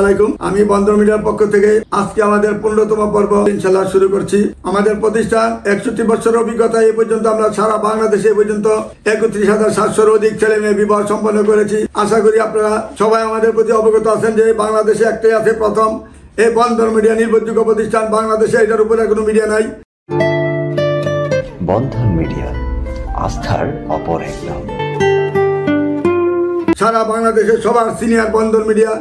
আলাইকুম। আমি বন্দর মিডিয়ার পক্ষ থেকে আজকে আমাদের পনেরোতম পর্ব ইনশাল্লাহ শুরু করছি। আমাদের প্রতিষ্ঠান একষট্টি বছর অভিজ্ঞতা এই পর্যন্ত আমরা সারা বাংলাদেশে এই পর্যন্ত একত্রিশ হাজার সাতশোর অধিক ছেলে মেয়ে বিবাহ সম্পন্ন করেছি। আশা করি আপনারা সবাই আমাদের প্রতি অবগত আছেন যে বাংলাদেশে একটাই আছে প্রথম এই বন্দর মিডিয়া নির্ভরযোগ্য প্রতিষ্ঠান। বাংলাদেশে এটার উপরে কোনো মিডিয়া নাই। বন্ধন মিডিয়া, আস্থার অপর এক নাম সারা বাংলাদেশের সবার সিনিয়র বন্দর মিডিয়া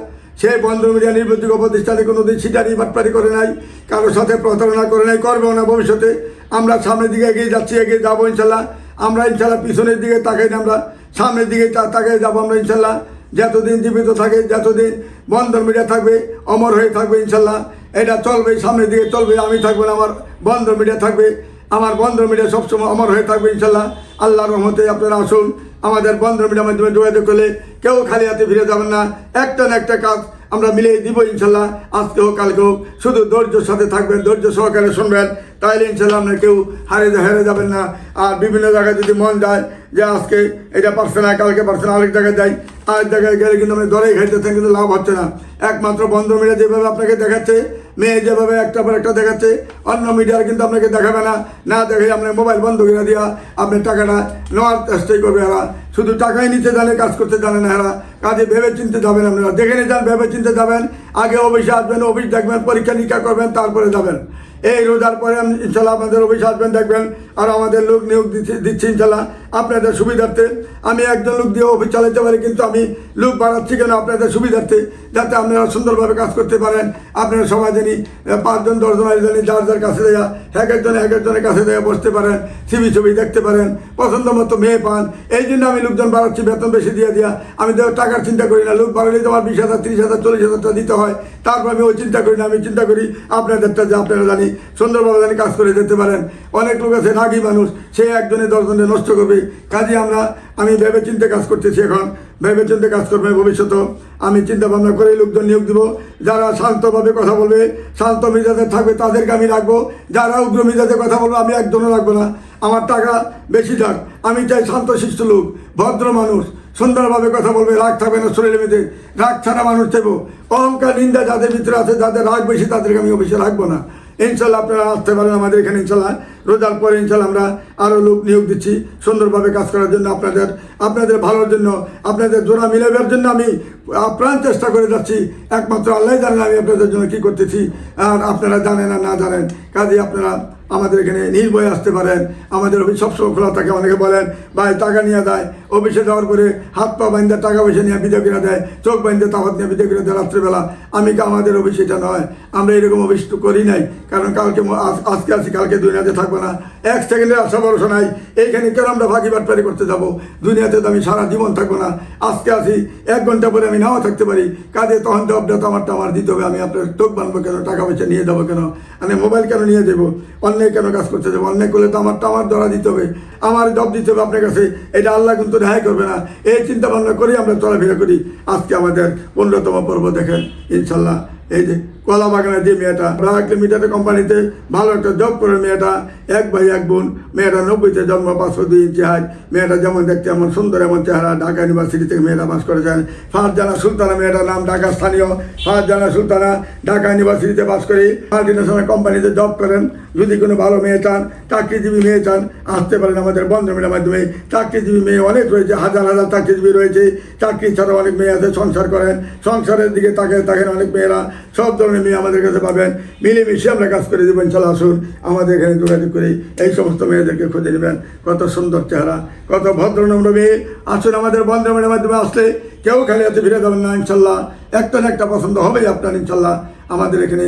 সেই বন্দর মিডিয়া নির্ভরযোগ্য প্রতিষ্ঠানে কোনোদিন সিটারি বাটপারি করে নাই কারোর সাথে প্রতারণা করে নাই করবেও না ভবিষ্যতে। আমরা সামনের দিকে এগিয়ে যাচ্ছি, এগিয়ে যাব ইনশাল্লাহ। আমরা ইনশাল্লাহ পিছনের দিকে তাকাই না আমরা, সামনের দিকে তাকাই যাব আমরা ইনশাল্লাহ। যতদিন জীবিত থাকে, যতদিন বন্দর মিডিয়া থাকবে, অমর হয়ে থাকবে ইনশাল্লাহ। এটা চলবে, সামনের দিকে চলবে, আমি থাকব আমার বন্দর মিডিয়া থাকবে। আমার বন্দর মিডিয়া সবসময় অমর হয়ে থাকবে ইনশাল্লাহ। আল্লাহর রহমতে আপনারা আসুন আমাদের বন্দর মিডিয়ার মাধ্যমে যোগাযোগ করলে কেউ খালি হাতে ফিরে যাবেন না। একটা না একটা কাজ আমরা মিলে দিব ইনশাল্লাহ। আজকে হোক, কালকে হোক, শুধু ধৈর্যর সাথে থাকবেন, ধৈর্য সহকারে শুনবেন। তাইলে ইনশাল্লাহ আপনার কেউ হারে হেরে যাবেন না। আর বিভিন্ন জায়গায় যদি মন যায় যে আজকে এটা পারছে না, কালকে পারছে না, আরেক জায়গায় যাই, আরেক জায়গায় গেলে কিন্তু আপনি দরেই খাইতেছেন, কিন্তু লাভ হচ্ছে না। একমাত্র বন্দর মিডিয়া যেভাবে আপনাকে দেখাচ্ছে মেয়ে যেভাবে একটা পর একটা দেখাচ্ছে, অন্য মিডিয়ার কিন্তু আপনাকে দেখাবে না। না দেখে আপনার মোবাইল বন্ধ করে দিয়া আপনি টাকাটা নেওয়ার চেষ্টাই করবে এরা। শুধু টাকাই নিতে জানে, কাজ করতে জানে না এরা। কাজে ভেবে চিনতে যাবেন আপনারা। দেখে নিয়ে যান ভেবে চিনতে যাবেন। আগে অফিসে আসবেন, অফিস দেখবেন, পরীক্ষা নিরীক্ষা করবেন, তারপরে যাবেন। এই রোজার পরে ইনশাল্লাহ আপনাদের অফিসে আসবেন, দেখবেন আর আমাদের লোক নিয়োগ দিচ্ছি ইনশাল্লাহ আপনাদের সুবিধার্থে। আমি একজন লোক দিয়ে অফিস চালাতে পারি, কিন্তু আমি লোক বাড়াচ্ছি কেন আপনাদের সুবিধার্থে? যাতে আপনারা সুন্দরভাবে কাজ করতে পারেন। আপনারা সবাই জানি পাঁচজন, দশজন জানি, যার যার কাছে দেয়া এক একজন এক একজনের কাছে দেয়া বসতে পারেন ছবি ছবি দেখতে পারেন পছন্দ মতো মেয়ে পান। এই জন্য আমি লোকজন বাড়াচ্ছি, বেতন বেশি দিয়ে দিয়া। আমি তো টাকার চিন্তা করি না। লোক বাড়ালে তো আমার বিশ হাজার, তিরিশ হাজার, চল্লিশ হাজারটা দিতে হয়। তারপর আমি ওই চিন্তা করি না। আমি চিন্তা করি আপনাদেরটা যে আপনারা জানি, সুন্দরভাবে জানি কাজ করে যেতে পারেন। অনেক লোক আছে, রাগী মানুষ। সে একজনে দশজনে নষ্ট করবে। কাজে আমরা, আমি ভেবে চিন্তে কাজ করতেছি এখন। ভেবে চিন্তে কাজ করবে ভবিষ্যতে। আমি চিন্তা ভাবনা করে লোকজন নিয়োগ দিব। যারা শান্তভাবে কথা বলবে, শান্ত মেজাজে থাকবে, তাদেরকে আমি রাখব। যারা উগ্র মেজাজে কথা বলবে, আমি একজনও রাখব না। আমার টাকা বেশি থাক আমি চাই শান্ত শিষ্ট লোক, ভদ্র মানুষ, সুন্দরভাবে কথা বলবে, রাগ থাকবে না শরীরের মধ্যে। রাগ ছাড়া মানুষ দেবো অহংকার, নিন্দা যাদের ভিতরে আছে, যাদের রাগ বেশি, তাদেরকে আমি অবশ্যই রাখব না। ইনশাল্লাহ আপনারা আসতে পারেন আমাদের এখানে, ইনশাল্লাহ। রোজার পরে ইনশাল্লাহ আমরা আরও লোক নিয়োগ দিচ্ছি, সুন্দরভাবে কাজ করার জন্য আপনাদের আপনাদের ভালোর জন্য, আপনাদের জোড়া মিলাবার জন্য আমি আপ্রাণ চেষ্টা করে যাচ্ছি। একমাত্র আল্লাহ জানেন আমি আপনাদের জন্য কী করতেছি, আর আপনারা জানেন আর না জানেন। কাজে আপনারা আমাদের এখানে নির্ভয়ে আসতে পারেন। আমাদের অফিস সবসময় খোলা থাকে, অনেকে বলেন, ভাই, টাকা নিয়ে দেয় অফিসে যাওয়ার পরে হাত পা বাইন্দা, টাকা পয়সা নিয়ে বিদায় করে দেয়, চোখ বাইন্দে তাওয়াত নিয়ে করে দেয় রাত্রেবেলা। আমি কি আমাদের অফিস এটা নয়? আমরা এরকম অফিস তো করি নাই, কারণ কালকে আজকে আছি, কালকে দুনিয়াতে থাকব না। এক সেকেন্ডের আশা ভরসা নাই, এইখানে কেন আমরা ফাঁকি বাটপারি করতে যাব? দুনিয়াতে তো আমি সারা জীবন থাকব না। আজকে আসি এক ঘণ্টা পরে আমি নাও থাকতে পারি। কাজে তখন জবটা তো আমারটা আমার দিতে হবে, আমি আপনার চোখ বানবো কেন, টাকা পয়সা নিয়ে যাব কেন? আমি মোবাইল কেন নিয়ে যাব? অন্যায় কেন কাজ করতে যাব অন্যায় করলে তো আমারটা আমার ধরা দিতে হবে। আমার জব দিতে হবে আপনার কাছে। এটা আল্লাহ কিন্তু রেহাই করবে না। এই চিন্তা ভাবনা করেই আমরা চলাফেরা করি। আজকে আমাদের পনেরোতম পর্ব দেখেন, ইনশাল্লাহ। এই যে কলা বাগানের যে মেয়েটা ব্রাক লিমিটেড কোম্পানিতে ভালো একটা জব করে মেয়েটা, এক ভাই, এক বোন, মেয়েটা নব্বইতে জন্ম পাঁচশো দুই ইঞ্চি হাইট মেয়েটা যেমন দেখতে এমন সুন্দর, এমন চেহারা, ঢাকা ইউনিভার্সিটি থেকে মেয়েরা পাস করেছেন ফারজানা সুলতানা মেয়েটার নাম ঢাকা স্থানীয়। ফারজানা সুলতানা ঢাকা ইউনিভার্সিটিতে পাস করে মাল্টিনেশনাল কোম্পানিতে জব করেন। যদি কোনো ভালো মেয়ে চান, চাকরিজীবী মেয়ে চান, আসতে পারেন আমাদের বন্ধ মেলার মাধ্যমে। চাকরিজীবী মেয়ে অনেক রয়েছে, হাজার হাজার চাকরিজীবী রয়েছে। চাকরি ছাড়া অনেক মেয়ে আছে, সংসার করেন। সংসারের দিকে তাকে থাকেন অনেক মেয়েরা। সব ধরনের মেয়ে আমাদের কাছে পাবেন। মিলেমিশে আমরা কাজ করে দেবেন চলো আসুন, আমাদের এখানে যোগাযোগ করে এই সমস্ত মেয়েদেরকে খুঁজে নেবেন। কত সুন্দর চেহারা, কত ভদ্রনম্র মেয়ে। আসুন আমাদের বন্ধ মেলার মাধ্যমে আসলে কেউ খালি হাতে ফিরে যাবেন না, ইনশাল্লাহ। একটা না একটা পছন্দ হবেই আপনার, ইনশাল্লাহ। আমাদের এখানে,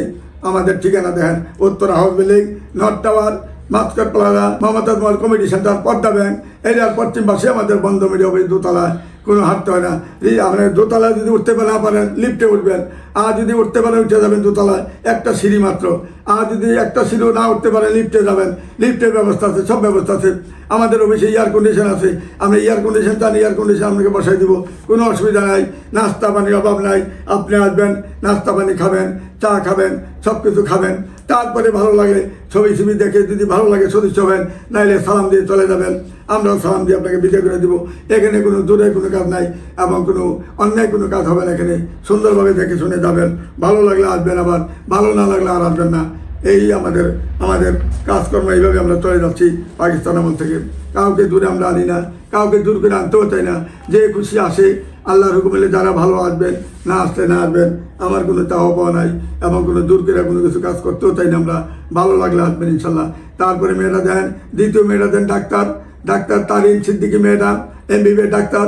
আমাদের ঠিকানা দেখেন, উত্তর house building, north tower Maskar plaza Mamata mall committee centre, Padma bank. এরিয়ার পশ্চিম পাশে আমাদের বন্ধ মিডিয়া অফিস দোতলায় কোনো হাঁটতে হয় না। এই আপনার দোতলায় যদি উঠতে না পারেন লিফটে উঠবেন। আর যদি উঠতে পারেন, উঠে যাবেন দোতলায়। একটা সিঁড়ি মাত্র। আর যদি একটা সিঁড়িও না উঠতে পারে, লিফটে যাবেন। লিফটের ব্যবস্থা আছে, সব ব্যবস্থা আছে। আমাদের অফিসে এয়ার কন্ডিশন আছে। আমরা এয়ার কন্ডিশন চান এয়ার কন্ডিশন আপনাকে বসাই দিব। কোনো অসুবিধা নাই, নাস্তা পানির অভাব নাই। আপনি আসবেন, নাস্তা পানি খাবেন, চা খাবেন সব কিছু খাবেন। তারপরে ভালো লাগে, ছবি ছবি দেখে যদি ভালো লাগে সদস্য হবেন, নাইলে সালাম দিয়ে চলে যাবেন। আমরাও সালাম দিয়ে আপনাকে বিদায় করে দেবো। এখানে কোনো দূরে কোনো কাজ নাই এবং কোনো অন্যায় কোনো কাজ হবে না এখানে। সুন্দরভাবে দেখে শুনে যাবেন। ভালো লাগলে আসবেন আবার, ভালো না লাগলে আর আসবেন না। এই আমাদের আমাদের কাজকর্ম এইভাবে আমরা চলে যাচ্ছি পাকিস্তান আমল থেকে। কাউকে দূরে আমরা আনি না, কাউকে দূর করে আনতেও চাই না। যে খুশি আসে, আল্লাহর হুকুমে যারা ভালো আসবেন, না আসলে না আসবেন, আমার কোনো চাওয়া পাওয়া নাই এবং কোনো দূর করে কোনো কিছু কাজ করতেও চাই না আমরা। ভালো লাগলে আসবেন ইনশাল্লাহ। তারপরে মেয়েরা দেন, দ্বিতীয় মেয়েরা দেন ডাক্তার। ডাক্তার তারিন সিদ্দিকি মেয়েরা এমবিবিএস ডাক্তার।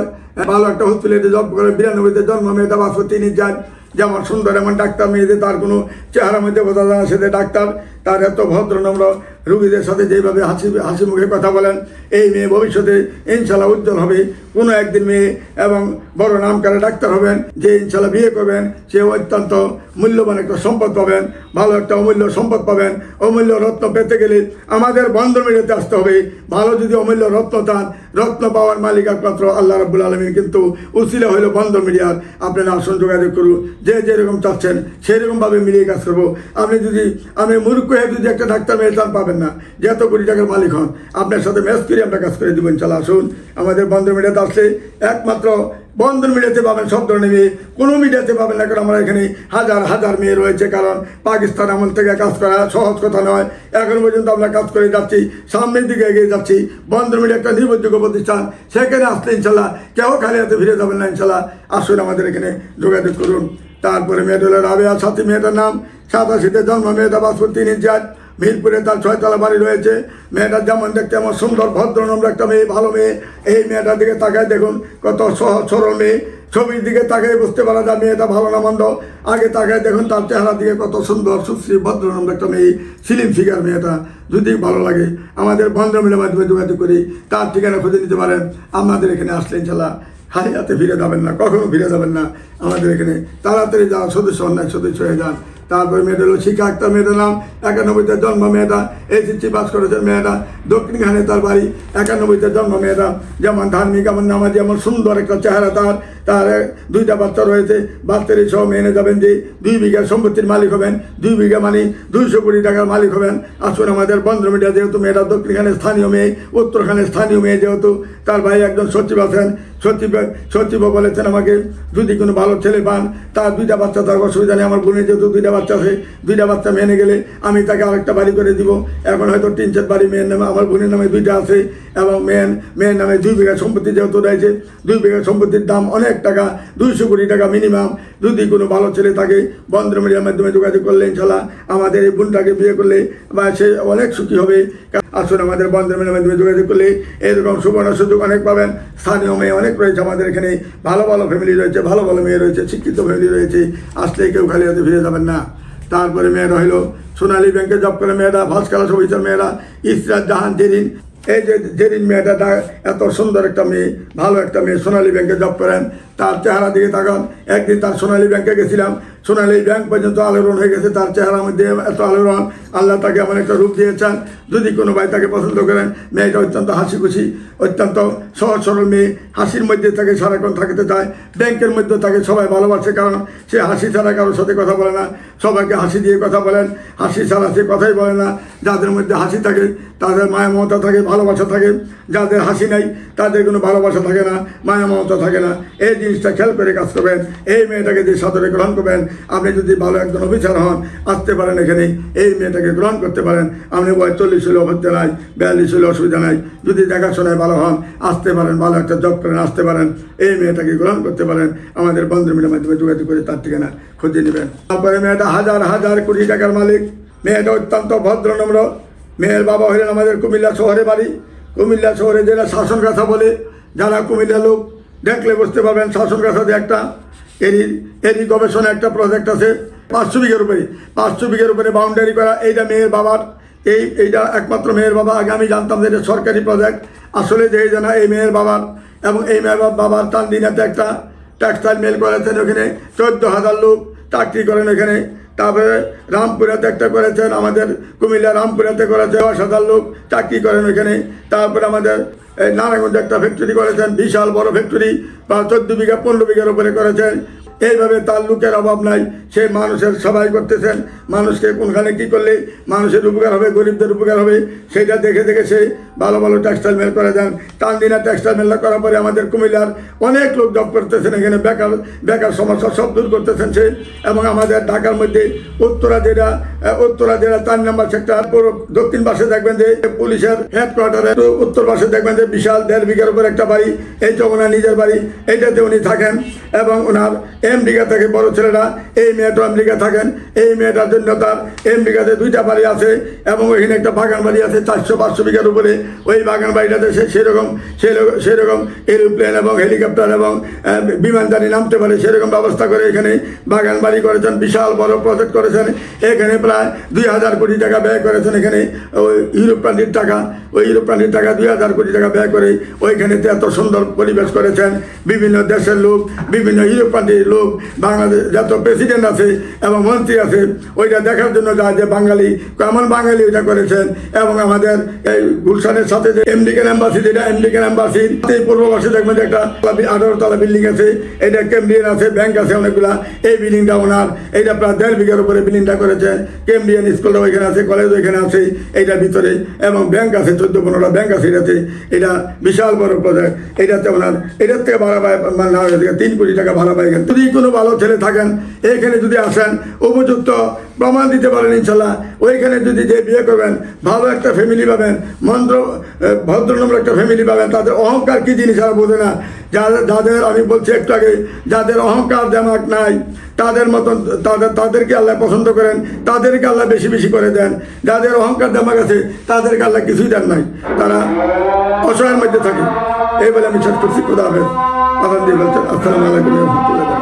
ভালো একটা হসপিটালে জব করে, বিরানব্বইতে জন্ম মেয়েটা বাসো তিনি যান। যেমন সুন্দর এমন ডাক্তার মেয়েদের, তার কোনো চেহারা মধ্যে বোঝা যায় সেটা ডাক্তার, তার এত ভদ্র, নম্র রুগীদের সাথে যেভাবে হাসি হাসি মুখে কথা বলেন, এই মেয়ে ভবিষ্যতে ইনশাল্লাহ উজ্জ্বল হবে। কোনো একদিন মেয়ে এবং বড় নামকারে ডাক্তার হবেন, যে ইনশাল্লাহ বিয়ে করবেন, সে অত্যন্ত মূল্যবান একটা সম্পদ পাবেন। ভালো একটা অমূল্য সম্পদ পাবেন, অমূল্য রত্ন পেতে গেলে আমাদের বন্ধ মেরেতে আসতে হবে। ভালো যদি অমূল্য রত্ন চান রত্ন পাওয়ার মালিক একমাত্র আল্লাহ রাবুল আলমীর কিন্তু উচিলা হইল বন্ধ মিডিয়ার আপনারা আসন, যোগাযোগ করুন। যে যেরকম চাচ্ছেন সেরকমভাবে মিলিয়ে কাজ করব। আপনি যদি আমি মূর্খ হয়ে যদি একটা ডাক্তার মেয়ে পাবেন না যে এত কোটি টাকার মালিক হন, আপনার সাথে ম্যাচ করে আমরা কাজ করে দেবেন চালা আসুন, আমাদের বন্ধ মিডিয়াতে আসলে একমাত্র বন্ধন মিডিয়াতে পাবেন, সব ধরনের মেয়ে। কোনো মিডিয়াতে পাবেন না, কারণ আমরা এখানে হাজার হাজার মেয়ে রয়েছে, কারণ পাকিস্তান আমল থেকে কাজ করা সহজ কথা নয়। এখন পর্যন্ত আমরা কাজ করে যাচ্ছি, সামনের দিকে এগিয়ে যাচ্ছি। বন্ধন মিডিয়া একটা নির্ভরযোগ্য প্রতিষ্ঠান। সেখানে আসলে ইনশাল্লাহ কেউ খালি হাতে ফিরে যাবেন না, ইনশাল্লাহ। আসুন আমাদের এখানে যোগাযোগ করুন। তারপরে মেয়েটা রাবেয়া, সাথী মেয়েটার নাম, সাতাশিতে জন্ম মেয়েটা বাসপুর তিন ইঞ্চার মিরপুরে তার ছয়তলা বাড়ি রয়েছে। মেয়েটা যেমন দেখতে আমার সুন্দর, ভদ্র, নম্র একটা মেয়ে, ভালো মেয়ে। এই মেয়েটার দিকে তাকায় দেখুন, কত সহজ, সরল মেয়ে। ছবির দিকে তাকাই বুঝতে পারা যায় মেয়েটা ভালো না মন্দ। আগে তাকায় দেখুন, তার চেহারা দিকে কত সুন্দর, সুশ্রী, ভদ্র, নম্র একটা মেয়ে। সিলিম ফিগার মেয়েটা, যদি ভালো লাগে। আমাদের বন্ধ মিলের মাধ্যমে যোগাযোগ করি, তার ঠিকানা খুঁজে নিতে পারেন। আমাদের এখানে আসলে ইনশাল্লাহ হাই হাতে ফিরে যাবেন না, কখনো ফিরে যাবেন না। আমাদের এখানে তাড়াতাড়ি যাওয়া সদস্য, অন্যায় সদস্য হয়ে যান। তারপরে মেয়েটা শিক্ষা আক্তার মেয়েটার নাম, একানব্বইতে জন্ম মেয়েটা এসএসসি পাস করেছেন দক্ষিণ দক্ষিণখানে তার বাড়ি, একানব্বইতে জন্ম মেয়েটা, যেমন ধার্মিক, এমন নামাজ যেমন সুন্দর একটা চেহারা তার। তার দুইটা বাচ্চা রয়েছে। বাচ্চারই সহ মেনে যাবেন যে দুই বিঘা সম্পত্তির মালিক হবেন, দুই বিঘা মানে দুইশো কোটি টাকার মালিক হবেন। আসুন আমাদের বন্ধ মিডিয়া যেহেতু মেয়েটা দক্ষিণখানে স্থানীয় মেয়ে, উত্তরখানে স্থানীয় মেয়ে যেহেতু, তার ভাই একজন সচিব আছেন। সচিব সচিবও বলেছেন আমাকে, যদি কোনো ভালো ছেলে পান, তার দুইটা বাচ্চা তার অসুবিধা নেই। আমার বোনের যেহেতু দুইটা বাচ্চা আছে, দুইটা বাচ্চা মেনে গেলে আমি তাকে আরেকটা বাড়ি করে দিব। এখন হয়তো তিন চার বাড়ি মেয়ের নামে, আমার বোনের নামে দুইটা আছে এবং মেয়ের মেয়ের নামে দুই বিঘা সম্পত্তি যেহেতু রয়েছে, দুই বিঘা সম্পত্তির দাম অনেক টাকা, দুইশো কোটি টাকা মিনিমাম যদি কোনো ভালো ছেলে থাকে বন্ধ মিডিয়ার মাধ্যমে যোগাযোগ করলে ইনশাল্লাহ আমাদের এই বোনটাকে বিয়ে করলে বা সে অনেক সুখী হবে। আসুন আমাদের বন্ধ মিডিয়ার মাধ্যমে যোগাযোগ করলে এরকম সুবর্ণ সুযোগ অনেক পাবেন। স্থানীয় মেয়ে অনেক রয়েছে আমাদের এখানে। ভালো ভালো ফ্যামিলি রয়েছে, ভালো ভালো মেয়ে রয়েছে, শিক্ষিত ফ্যামিলি রয়েছে। আসলে কেউ খালি হাতে ফিরে যাবেন না। তারপরে মেয়েরা হইল সোনালী ব্যাংকে জব করে মেয়েরা ক্লাস অফিসার মেয়েরা, ইসরাত জাহান জেরিন এই যে যেদিন মেয়েটা এত সুন্দর একটা মেয়ে, ভালো একটা মেয়ে সোনালী ব্যাংকে জব করেন, তার চেহারা দিকে তাকান, একদিন তার সোনালী ব্যাংকে গেছিলাম সোনালী ব্যাংক পর্যন্ত আলোড়ন হয়ে গেছে, তার চেহারার মধ্যে এত আলোড়ন, আল্লাহ তাকে এমন একটা রূপ দিয়েছেন, যদি কোনো ভাই তাকে পছন্দ করেন, মেয়েটা অত্যন্ত হাসি খুশি অত্যন্ত সহজ সরল মেয়ে, হাসির মধ্যে তাকে সারাক্ষণ থাকতে চায়, ব্যাংকের মধ্যে তাকে সবাই ভালোবাসে, কারণ সে হাসি ছাড়া কারোর সাথে কথা বলে না, সবাইকে হাসি দিয়ে কথা বলেন, হাসি ছাড়া সে কথাই বলে না, যাদের মধ্যে হাসি থাকে, তাদের মায়া মমতা থাকে, ভালোবাসা থাকে, যাদের হাসি নাই, তাদের কোনো ভালোবাসা থাকে না, মায়া মমতা থাকে না, এই জিনিসটা খেয়াল করে কাজ করবেন, এই মেয়েটাকে যে সাদরে গ্রহণ করবেন আপনি যদি ভালো একজন অফিসার হন, আসতে পারেন এখানে। এই মেয়েটাকে গ্রহণ করতে পারেন। আপনি বয়স চল্লিশ হলে অসুবিধা নাই, বিয়াল্লিশ হলে অসুবিধা নাই। যদি দেখাশোনায় ভালো হন, আসতে পারেন, ভালো একটা জব করেন, আসতে পারেন। এই মেয়েটাকে গ্রহণ করতে পারেন। আমাদের বন্ধু মিলের মাধ্যমে যোগাযোগ করে তার ঠিকানা খুঁজে নেবেন। তারপরে মেয়েটা হাজার হাজার কোটি টাকার মালিক। মেয়েটা অত্যন্ত ভদ্র, নম্র। মেয়ের বাবা হলেন আমাদের কুমিল্লা শহরে বাড়ি। কুমিল্লা শহরে যারা শাসন কথা বলে, যারা কুমিল্লা লোক, দেখলে বুঝতে পারবেন শাসন কথাতে একটা এরই এরই গবেষণা একটা প্রজেক্ট আছে পাঁচশো বিঘের উপরে পাঁচশো বিঘের উপরে বাউন্ডারি করা, এইটা মেয়ের বাবার, এই, এইটা একমাত্র মেয়ের বাবা। আগে আমি জানতাম যে এটা সরকারি প্রজেক্ট আসলে যে জানা এই মেয়ের বাবার এবং এই মেয়ের বাবার তানদিনাতে একটা টেক্সটাইল মেল করেছেন ওখানে। চোদ্দ হাজার লোক চাকরি করেন এখানে তারপরে রামপুরাতে একটা করেছেন আমাদের, কুমিল্লা রামপুরাতে করেছে। দশ হাজার লোক চাকরি করেন ওখানে। তারপরে আমাদের এই নারায়ণগঞ্জে একটা ফ্যাক্টরি করেছেন বিশাল বড় ফ্যাক্টরি বা চোদ্দ বিঘা পনেরো বিঘার উপরে করেছেন। এইভাবে তার লোকের অভাব নাই সে মানুষের সবাই করতেছেন। মানুষকে কোনখানে কি করলে মানুষের উপকার হবে গরিবদের উপকার হবে সেটা দেখে দেখে সে ভালো ভালো টেক্সটাইল মিল করে দেন। টানদিনা টেক্সটাইল মিল করার পরে আমাদের কুমিল্লার অনেক লোক জব করতেছেন এখানে বেকার বেকার সমস্যা সব দূর করতেছেন সে। এবং আমাদের ঢাকার মধ্যে উত্তরা আহ, উত্তরা জেলা চার নম্বর সেক্টর দক্ষিণ পাশে দেখবেন যে পুলিশের হেডকোয়ার্টারে উত্তর পাশে দেখবেন যে বিশাল দেড় বিঘার উপর একটা বাড়ি এইটা ওনার নিজের বাড়ি, এইটাতে উনি থাকেন এবং ওনার আমেরিকা থেকে বড় ছেলেরা এই মেয়েটা আমেরিকা থাকেন। এই মেয়েটার জন্য তার আমেরিকাতে দুইটা বাড়ি আছে এবং ওইখানে একটা বাগান বাড়ি আছে চারশো পাঁচশো বিঘার উপরে। ওই বাগান বাড়িটাতে সে সেরকম সেরকম এরোপ্লেন এবং হেলিকপ্টার এবং বিমানযানী নামতে পারে। সেরকম ব্যবস্থা করে এখানে বাগান বাড়ি করেছেন, বিশাল বড় প্রজেক্ট করেছেন। এখানে প্রায় দুই হাজার কোটি টাকা ব্যয় করেছেন এখানে, ওই ইউরোপ কান্ট্রির টাকা, ওই ইউরোপ কান্ট্রির টাকা দুই হাজার কোটি টাকা ব্যয় করে ওইখানেতে এত সুন্দর পরিবেশ করেছেন। বিভিন্ন দেশের লোক, বিভিন্ন ইউরোপ কান্ট্রির লোক, বাংলাদেশ যত প্রেসিডেন্ট আছে এবং মন্ত্রী আছে, ওইটা দেখার জন্য যায় যে বাঙালি, কেমন বাঙালি ওইটা করেছেন। এবং আমাদের এই গুলশানের সাথে যে আমেরিকান এম্বাসি যেটা আমেরিকান এম্বাসির এই পূর্ব দেখবেন যে একটা আঠারো তলা বিল্ডিং আছে, এটা কেমব্রিয়ান আছে ব্যাংক আছে অনেকগুলা। এই বিল্ডিংটা ওনার, এইটা প্রায় দেড় বিঘার উপরে বিল্ডিংটা করেছেন কেমব্রিয়ান স্কুলটা ওইখানে আছে কলেজ ওইখানে আছে, এইটার ভিতরে, এবং ব্যাংক আছে চোদ্দ পনেরোটা ব্যাংক আছে, এটাতে। এটা বিশাল বড় প্রজেক্ট এটাতে ওনার এটার থেকে ভাড়া পায় মানে তিন কোটি টাকা ভাড়া পাই যদি কোনো ভালো ছেলে থাকেন, এইখানে যদি আসেন, উপযুক্ত প্রমাণ দিতে পারেন ইনশাল্লাহ। ওইখানে যদি যে বিয়ে করবেন, ভালো একটা ফ্যামিলি পাবেন, মন্ত্র ভদ্রনম্র একটা ফ্যামিলি পাবেন, তাদের অহংকার কী জিনিস আর বোঝে না। যাদের যাদের, আমি বলছি একটু আগে, যাদের অহংকার জামাক নাই তাদের মতন, তাদের, তাদেরকে আল্লাহ পছন্দ করেন, তাদেরকে আল্লাহ বেশি বেশি করে দেন। যাদের অহংকার দেমা গেছে তাদেরকে আল্লাহ কিছুই দেন নাই। তারা অসহায়ের মধ্যে থাকে। এই বলে আমি শেষ করছি। আসসালামু আলাইকুম রহমতুল্লাহ